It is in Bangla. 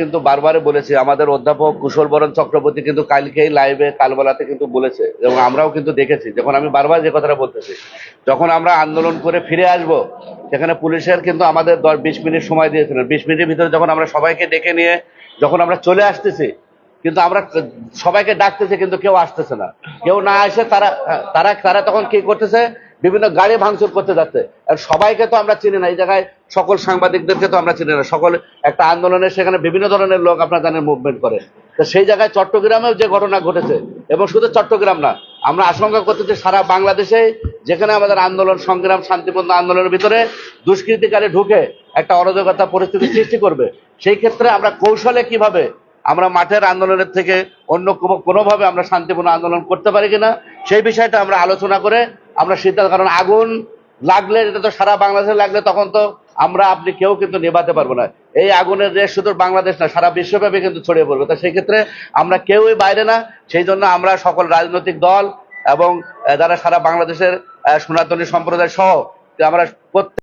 কিন্তু বারবারে বলেছি, আমাদের অধ্যাপক কুশল বরণ চক্রবর্তী কিন্তু কালকেই লাইভে কালবেলাতে কিন্তু বলেছে এবং আমরাও কিন্তু দেখেছি। যখন আমি বারবার যে কথাটা বলতেছি, যখন আমরা আন্দোলন করে ফিরে আসব, সেখানে পুলিশের কিন্তু আমাদের দশ, বিশ মিনিট সময় দিয়েছিলেন বিশ মিনিটের ভিতরে যখন আমরা সবাইকে ডেকে নিয়ে যখন আমরা চলে আসতেছি, কিন্তু আমরা সবাইকে ডাকতেছি কিন্তু কেউ আসতেছে না। কেউ না এসে তারা তারা তারা তখন কি করতেছে? বিভিন্ন গাড়ি ভাঙচুর করতে যাচ্ছে। আর সবাইকে তো আমরা চিনি না। এই জায়গায় সকল সাংবাদিকদেরকে তো আমরা চিনি না। সকল একটা আন্দোলনের সেখানে বিভিন্ন ধরনের লোক আপনারা জানেন মুভমেন্ট করে। তো সেই জায়গায় চট্টগ্রামেও যে ঘটনা ঘটেছে, এবং শুধু চট্টগ্রাম না, আমরা আশঙ্কা করতেছি সারা বাংলাদেশে যেখানে আমাদের আন্দোলন, সংগ্রাম, শান্তিপূর্ণ আন্দোলনের ভিতরে দুষ্কৃতিকারী ঢুকে একটা অরাজকতা পরিস্থিতি সৃষ্টি করবে। সেই ক্ষেত্রে আমরা কৌশলে কীভাবে আমরা মাঠের আন্দোলনের থেকে অন্য কোনো- কোনোভাবে আমরা শান্তিপূর্ণ আন্দোলন করতে পারি কিনা, সেই বিষয়টা আমরা আলোচনা করে আমরা সিদ্ধান্ত, কারণ আগুন লাগলে, এটা তো সারা বাংলাদেশে লাগলে তখন তো আমরা, আপনি কেউ কিন্তু নেভাতে পারব না। এই আগুনের রেশ শুধু বাংলাদেশ না, সারা বিশ্বব্যাপী কিন্তু ছড়িয়ে পড়বে। তো সেক্ষেত্রে আমরা কেউই বাইরে না, সেই জন্য আমরা সকল রাজনৈতিক দল এবং যারা সারা বাংলাদেশের সনাতনী সম্প্রদায় সহ, আমরা প্রত্যেক